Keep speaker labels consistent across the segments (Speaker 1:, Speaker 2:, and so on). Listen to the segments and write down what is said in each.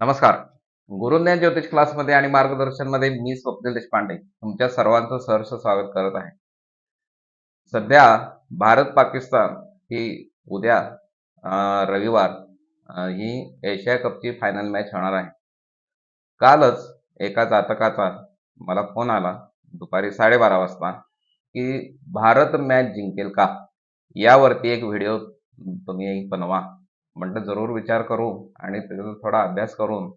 Speaker 1: नमस्कार. गुरुज्ञान ज्योतिष क्लासमध्ये आणि मार्गदर्शनमध्ये मी स्वप्नील देशपांडे तुमच्या सर्वांचं सहर्ष स्वागत करत आहे. सध्या भारत पाकिस्तान ही उद्या रविवार ही एशिया कपची फायनल मॅच होणार आहे. कालच एका जातकाचा मला फोन आला दुपारी साडेबारा वाजता की भारत मॅच जिंकेल का? यावरती एक व्हिडिओ तुम्ही बनवा. म्हटलं जरूर विचार करू आणि त्याचा थोडा अभ्यास करून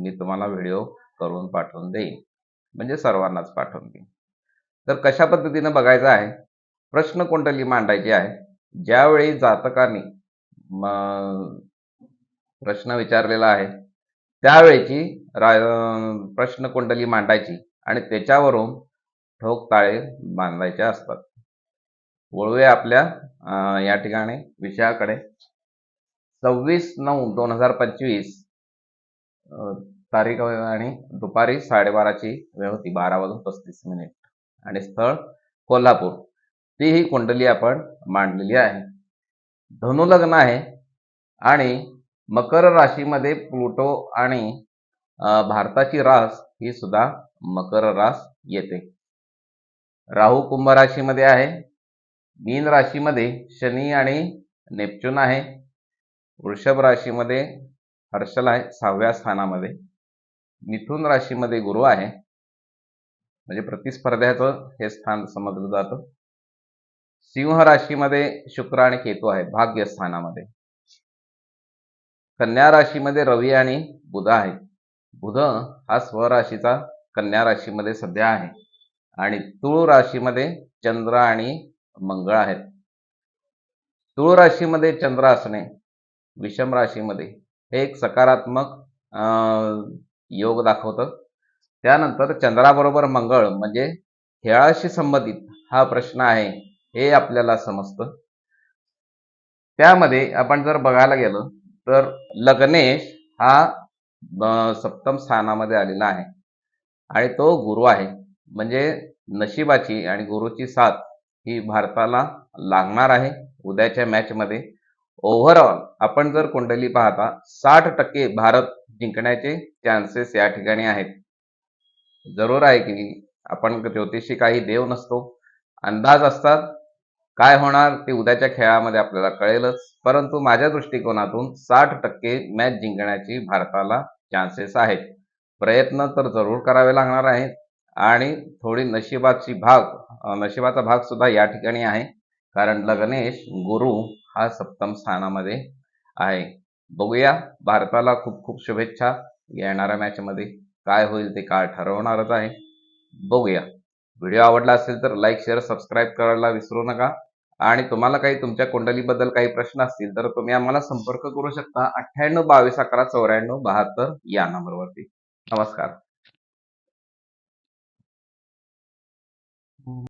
Speaker 1: मी तुम्हाला व्हिडिओ करून पाठवून देईन. म्हणजे सर्वांनाच पाठवून देईन. तर कशा पद्धतीनं बघायचं आहे? प्रश्न कुंडली मांडायची आहे. ज्यावेळी जातकाने प्रश्न विचारलेला आहे त्यावेळेची रा- प्रश्न कुंडली मांडायची आणि त्याच्यावरून ठोक ताळे बांधायचे असतात. वळूया आपल्या या ठिकाणी विषयाकडे. सव्वीस नऊ दोन हजार पंचवीस तारीख आणि दुपारी साडेबाराची वेळ होती बारा वाजून पस्तीस मिनिट. आणि स्थळ कोल्हापूर. ती ही कुंडली आपण मांडलेली आहे. धनुलग्न आहे आणि मकर राशीमध्ये प्लुटो आणि भारताची रास ही सुद्धा मकर रास येते. राहू कुंभ राशीमध्ये आहे. मीन राशीमध्ये शनी आणि नेपच्यून आहे. वृषभ राशीमध्ये हर्षल आहे सहाव्या स्थानामध्ये. मिथुन राशीमध्ये गुरु आहे. म्हणजे प्रतिस्पर्ध्याचं हे स्थान समजलं जातं. सिंह राशीमध्ये शुक्र आणि केतू आहे भाग्य स्थानामध्ये कन्या राशीमध्ये रवी आणि बुध आहे. बुध हा स्वराशीचा कन्या राशीमध्ये सध्या आहे. आणि तुळ राशीमध्ये चंद्र आणि मंगळ आहेत. तुळ राशीमध्ये चंद्र असणे विषम राशीमध्ये हे एक सकारात्मक अं, योग दाखवतं. त्यानंतर चंद्राबरोबर मंगळ म्हणजे खेळाशी संबंधित हा प्रश्न आहे हे आपल्याला समजतं. त्यामध्ये आपण जर बघायला गेलो तर लग्नेश हा सप्तम स्थानामध्ये आलेला आहे. आणि तो गुरु आहे. म्हणजे नशिबाची आणि गुरुची साथ ही भारताला लागणार आहे उद्याच्या मॅचमध्ये ओव्हरऑल आपण जर कुंडली पाहता साठ टक्के भारत जिंकण्याचे चान्सेस या ठिकाणी आहेत. जरूर आहे की आपण ज्योतिषी काही देव नसतो. अंदाज असतात काय होणार ते उद्याच्या खेळामध्ये आपल्याला कळेलच. परंतु माझ्या दृष्टिकोनातून साठ टक्के मॅच जिंकण्याची भारताला चान्सेस आहेत. प्रयत्न तर जरूर करावे लागणार आहेत. आणि थोडी नशिबाची भाग नशिबाचा भाग सुद्धा या ठिकाणी आहे. कारण लग्नेश गुरु हा सप्तम स्थानामध्ये आहे. बघूया भारताला खूप खूप शुभेच्छा येणाऱ्या मॅचमध्ये काय होईल ते काय ठरवणारच आहे. बघूया. व्हिडिओ आवडला असेल तर लाईक शेअर सबस्क्राईब करायला विसरू नका. आणि तुम्हाला काही तुमच्या कुंडलीबद्दल काही प्रश्न असतील तर तुम्ही आम्हाला संपर्क करू शकता. अठ्ठ्याण्णव बावीस अकरा चौऱ्याण्णव बहात्तर या नंबरवरती नमस्कार.